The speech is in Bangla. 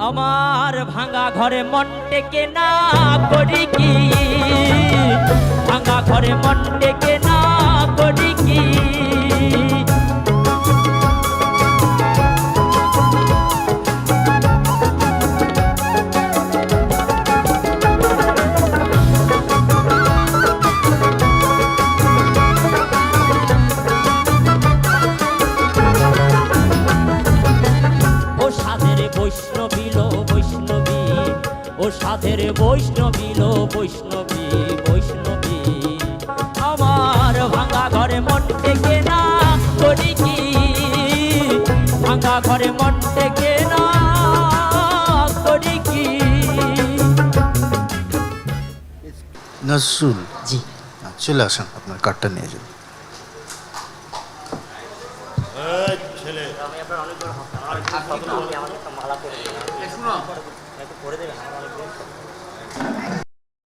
আমার ভাঙা ঘরে মন টেকে না করি কি? বৈষ্ণবী লো বৈষ্ণবী। ও সাধের বৈষ্ণবী লো বৈষ্ণবী বৈষ্ণবী। আমার ভাঙা ঘরে মন টেকে না করি কি? ভাঙা ঘরে মন টেকে না করি কি? নজরুল জি। চলে আসেন আপনার কার্ডটা নিয়ে যান